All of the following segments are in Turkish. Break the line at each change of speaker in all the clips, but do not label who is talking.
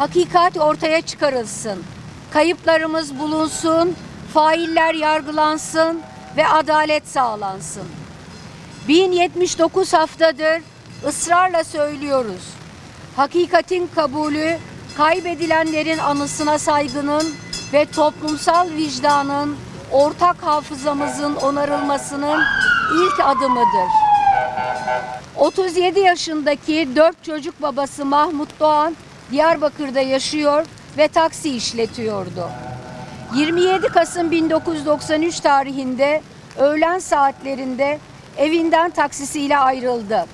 Hakikat ortaya çıkarılsın. Kayıplarımız bulunsun, failler yargılansın ve adalet sağlansın. 1079 haftadır ısrarla söylüyoruz. Hakikatin kabulü, kaybedilenlerin anısına saygının ve toplumsal vicdanın, ortak hafızamızın onarılmasının ilk adımıdır. 37 yaşındaki 4 çocuk babası Mahmut Doğan Diyarbakır'da yaşıyor ve taksi işletiyordu. 27 Kasım 1993 tarihinde öğlen saatlerinde evinden taksisiyle ayrıldı.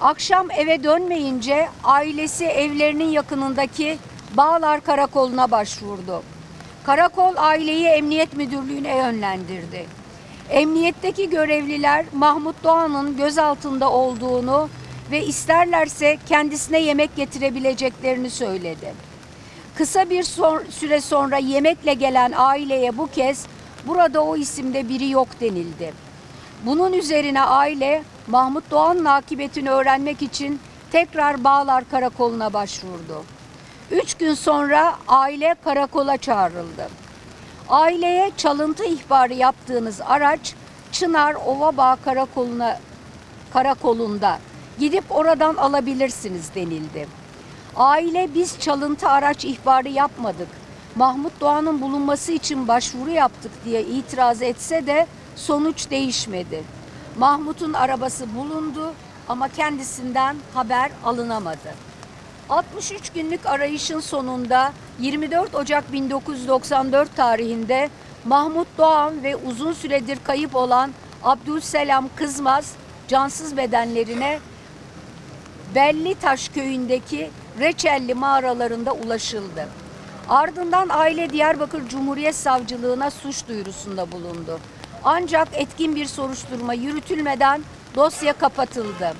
Akşam eve dönmeyince ailesi evlerinin yakınındaki Bağlar Karakolu'na başvurdu. Karakol aileyi Emniyet Müdürlüğü'ne yönlendirdi. Emniyetteki görevliler Mahmut Doğan'ın gözaltında olduğunu ve isterlerse kendisine yemek getirebileceklerini söyledi. Kısa bir süre sonra yemekle gelen aileye bu kez burada o isimde biri yok denildi. Bunun üzerine aile Mahmut Doğan'ın akıbetini öğrenmek için tekrar Bağlar Karakolu'na başvurdu. Üç gün sonra aile karakola çağrıldı. Aileye çalıntı ihbarı yaptığınız araç Çınar Ovabağ Karakolu'na karakolunda gidip oradan alabilirsiniz denildi. Aile biz çalıntı araç ihbarı yapmadık. Mahmut Doğan'ın bulunması için başvuru yaptık diye itiraz etse de sonuç değişmedi. Mahmut'un arabası bulundu ama kendisinden haber alınamadı. 63 günlük arayışın sonunda 24 Ocak 1994 tarihinde Mahmut Doğan ve uzun süredir kayıp olan Abdülselam Kızmaz cansız bedenlerine Belli Taş köyündeki Reçelli mağaralarında ulaşıldı. Ardından aile Diyarbakır Cumhuriyet Savcılığına suç duyurusunda bulundu. Ancak etkin bir soruşturma yürütülmeden dosya kapatıldı.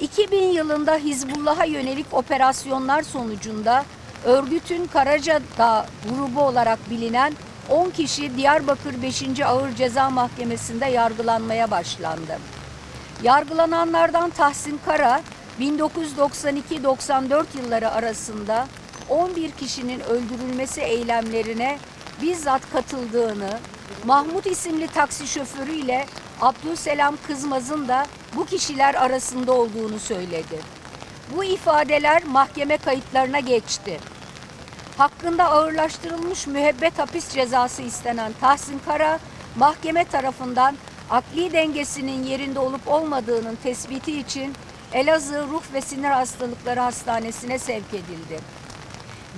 2000 yılında Hizbullah'a yönelik operasyonlar sonucunda örgütün Karacadağ grubu olarak bilinen 10 kişi Diyarbakır 5. Ağır Ceza Mahkemesi'nde yargılanmaya başlandı. Yargılananlardan Tahsin Kara 1992-94 yılları arasında 11 kişinin öldürülmesi eylemlerine bizzat katıldığını, Mahmut isimli taksi şoförü ile Abdülselam Kızmaz'ın da bu kişiler arasında olduğunu söyledi. Bu ifadeler mahkeme kayıtlarına geçti. Hakkında ağırlaştırılmış müebbet hapis cezası istenen Tahsin Kara, mahkeme tarafından akli dengesinin yerinde olup olmadığının tespiti için Elazığ Ruh ve Sinir Hastalıkları Hastanesi'ne sevk edildi.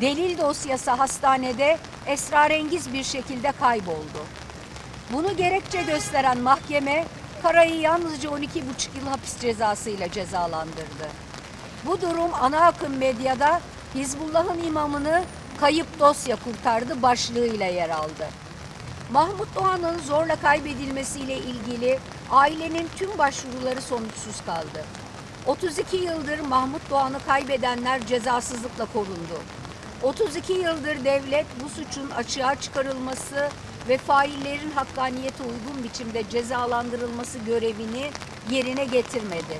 Delil dosyası hastanede esrarengiz bir şekilde kayboldu. Bunu gerekçe gösteren mahkeme Kara'yı yalnızca 12,5 yıl hapis cezasıyla cezalandırdı. Bu durum ana akım medyada Hizbullah'ın imamını kayıp dosya kurtardı başlığıyla yer aldı. Mahmut Doğan'ın zorla kaybedilmesiyle ilgili ailenin tüm başvuruları sonuçsuz kaldı. 32 yıldır Mahmut Doğan'ı kaybedenler cezasızlıkla korundu. 32 yıldır devlet bu suçun açığa çıkarılması ve faillerin hakkaniyete uygun biçimde cezalandırılması görevini yerine getirmedi.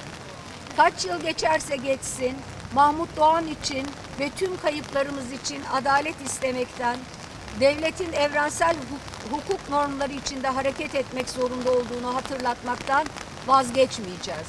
Kaç yıl geçerse geçsin Mahmut Doğan için ve tüm kayıplarımız için adalet istemekten, devletin evrensel huk- hukuk normları içinde hareket etmek zorunda olduğunu hatırlatmaktan vazgeçmeyeceğiz.